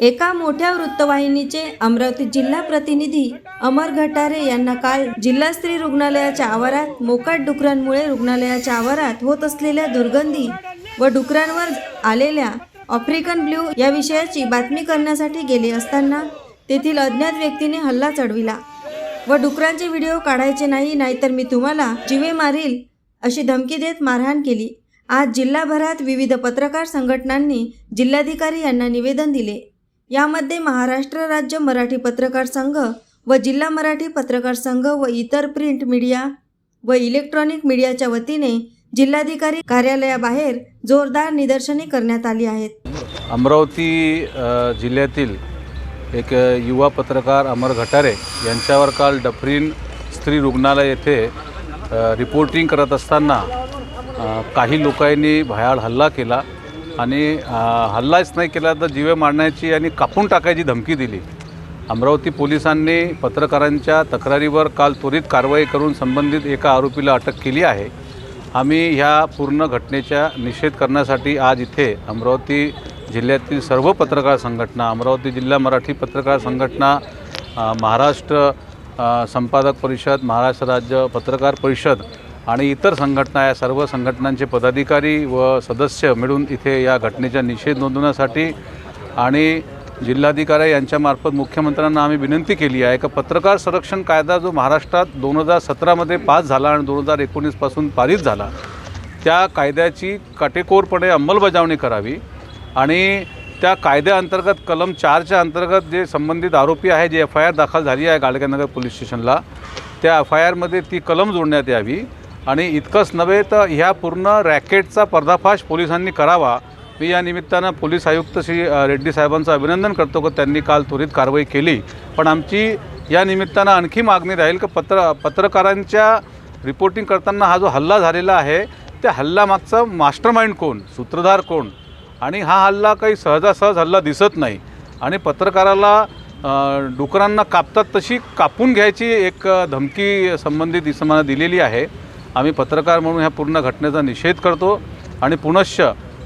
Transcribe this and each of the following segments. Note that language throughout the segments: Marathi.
एका मोठ्या वृत्तवाहिनीचे अमरावती जिल्हा प्रतिनिधी अमर घटारे यांना काल जिल्हा स्त्री रुग्णालयाच्या आवारात मोकाट डुकरांमुळे रुग्णालयाच्या आवारात होत असलेल्या दुर्गंधी व डुकरांवर आलेल्या आफ्रिकन ब्ल्यू या विषयाची बातमी करण्यासाठी गेले असताना तेथील अज्ञात व्यक्तीने हल्ला चढविला. व डुकरांचे व्हिडिओ काढायचे नाही नाहीतर मी तुम्हाला जिवे मारील अशी धमकी देत मारहाण केली. आज जिल्हाभरात विविध पत्रकार संघटनांनी जिल्हाधिकारी यांना निवेदन दिले. यामध्ये महाराष्ट्र राज्य मराठी पत्रकार संघ व जिल्हा मराठी पत्रकार संघ व इतर प्रिंट मीडिया व इलेक्ट्रॉनिक मीडियाच्या वतीने जिल्हाधिकारी कार्यालयाबाहेर जोरदार निदर्शने करण्यात आली आहेत. अमरावती जिल्ह्यातील एक युवा पत्रकार अमर घटारे यांच्यावर काल डफरीन स्त्री रुग्णालय येथे रिपोर्टिंग करत असताना काही लोकांनी भयाळ हल्ला केला. आणि हल्लाच नाही केला तर जीवे मारण्याची आणि कापून टाकायची धमकी दिली. अमरावती पोलिसांनी पत्रकारांच्या तक्रारीवर काल त्वरित कारवाई करून संबंधित एका आरोपीला अटक केली आहे. आम्ही ह्या पूर्ण घटनेचा निषेध करण्यासाठी आज इथे अमरावती जिल्ह्यातील सर्व पत्रकार संघटना अमरावती जिल्हा मराठी पत्रकार संघटना महाराष्ट्र संपादक परिषद महाराष्ट्र राज्य पत्रकार परिषद आणि इतर संघटना या सर्व संघटनांचे पदाधिकारी व सदस्य मिळून इथे या घटनेचा निषेध नोंदवण्यासाठी आणि जिल्हाधिकारी यांच्यामार्फत मुख्यमंत्र्यांना आम्ही विनंती केली आहे का पत्रकार संरक्षण कायदा जो महाराष्ट्रात दोन हजार सतरामध्ये पास झाला आणि दोन हजार एकोणीसपासून पारित झाला त्या कायद्याची काटेकोरपणे अंमलबजावणी करावी आणि त्या कायद्याअंतर्गत कलम चारच्या अंतर्गत जे संबंधित आरोपी आहे जे एफ आय आर दाखल झाली आहे गाडगेनगर पोलीस स्टेशनला त्या एफ आय आरमध्ये ती कलम जोडण्यात यावी. आणि इतकंच नव्हे तर ह्या पूर्ण रॅकेटचा पर्दाफाश पोलिसांनी करावा. मी या निमित्तानं पोलीस आयुक्त श्री रेड्डी साहेबांचं अभिनंदन करतो की त्यांनी काल त्वरित कारवाई केली. पण आमची या निमित्तानं आणखी मागणी राहील की पत्र पत्रकारांच्या रिपोर्टिंग करताना हा जो हल्ला झालेला आहे त्या हल्ल्यामागचा मास्टर माइंड कोण सूत्रधार कोण? आणि हा हल्ला काही सहजासहज हल्ला दिसत नाही. आणि पत्रकाराला डुकरांना कापतात तशी कापून घ्यायची एक धमकी संबंधित इसमानं दिलेली आहे. आम्ही पत्रकार म्हणून ह्या पूर्ण घटनेचा निषेध करतो आणि पुनश्च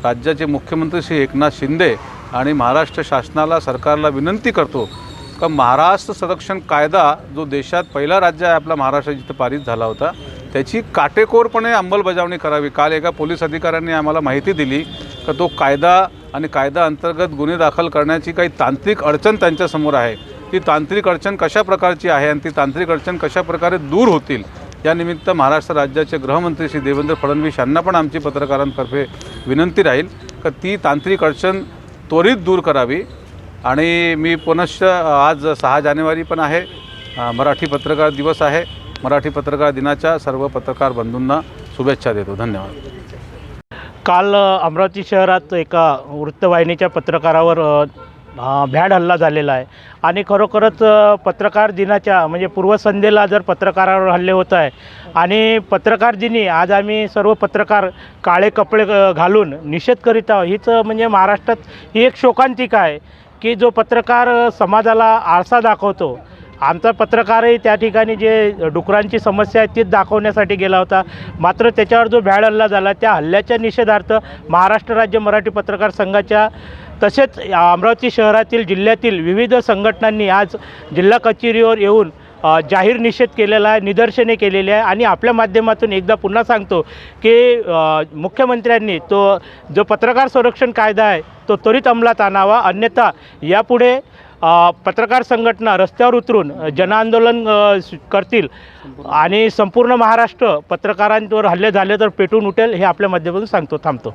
राज्याचे मुख्यमंत्री श्री एकनाथ शिंदे आणि महाराष्ट्र शासनाला सरकारला विनंती करतो का महाराष्ट्र संरक्षण कायदा जो देशात पहिला राज्य आहे आपला महाराष्ट्र जिथं पारित झाला होता त्याची काटेकोरपणे अंमलबजावणी करावी. काल एका पोलीस अधिकाऱ्यांनी आम्हाला माहिती दिली का तो कायदा आणि कायदा अंतर्गत गुन्हे दाखल करण्याची काही तांत्रिक अडचण त्यांच्यासमोर आहे. ती तांत्रिक अडचण कशा प्रकारची आहे आणि ती तांत्रिक अडचण कशा प्रकारे दूर होतील यानिमित्त महाराष्ट्र राज्याचे गृहमंत्री श्री देवेंद्र फडणवीस यांना पण आमची पत्रकारांतर्फे विनंती राहील का ती तांत्रिक अडचण त्वरित दूर करावी. आणि मी पुनश्च आज सहा जानेवारी पण आहे. मराठी पत्रकार दिवस आहे. मराठी पत्रकार दिनाच्या सर्व पत्रकार बंधूंना शुभेच्छा देतो. धन्यवाद. काल अमरावती शहरात एका वृत्तवाहिनीच्या पत्रकारावर भ्याड हल्ला झालेला आहे. आणि खरोखरच पत्रकार दिनाच्या म्हणजे पूर्वसंध्येला जर पत्रकारावर हल्ले होत आहे आणि पत्रकार दिनी आज आम्ही सर्व पत्रकार काळे कपडे घालून निषेध करीत आहोत. हीच म्हणजे महाराष्ट्रात ही एक शोकांतिका आहे की जो पत्रकार समाजाला आरसा दाखवतो. आमचा पत्रकारही त्या ठिकाणी जे डुकरांची समस्या आहे तीच दाखवण्यासाठी गेला होता. मात्र त्याच्यावर जो भ्याड हल्ला झाला त्या हल्ल्याच्या निषेधार्थ महाराष्ट्र राज्य मराठी पत्रकार संघाच्या तसेच अमरावती शहरातील जिल्ह्यातील विविध संघटनांनी आज जिल्हा कचेरीवर येऊन जाहीर निषेध केलेला आहे निदर्शने केलेली आहे आणि आपल्या माध्यमातून एकदा पुन्हा सांगतो की मुख्यमंत्र्यांनी तो जो पत्रकार संरक्षण कायदा आहे तो त्वरित अंमलात आणावा. अन्यथा यापुढे पत्रकार संघटना रस्त्यावर उतरून जनआंदोलन करतील आणि संपूर्ण महाराष्ट्र पत्रकारांवर हल्ले झाले तर पेटून उठेल हे आपल्या माध्यमातून सांगतो थांबतो.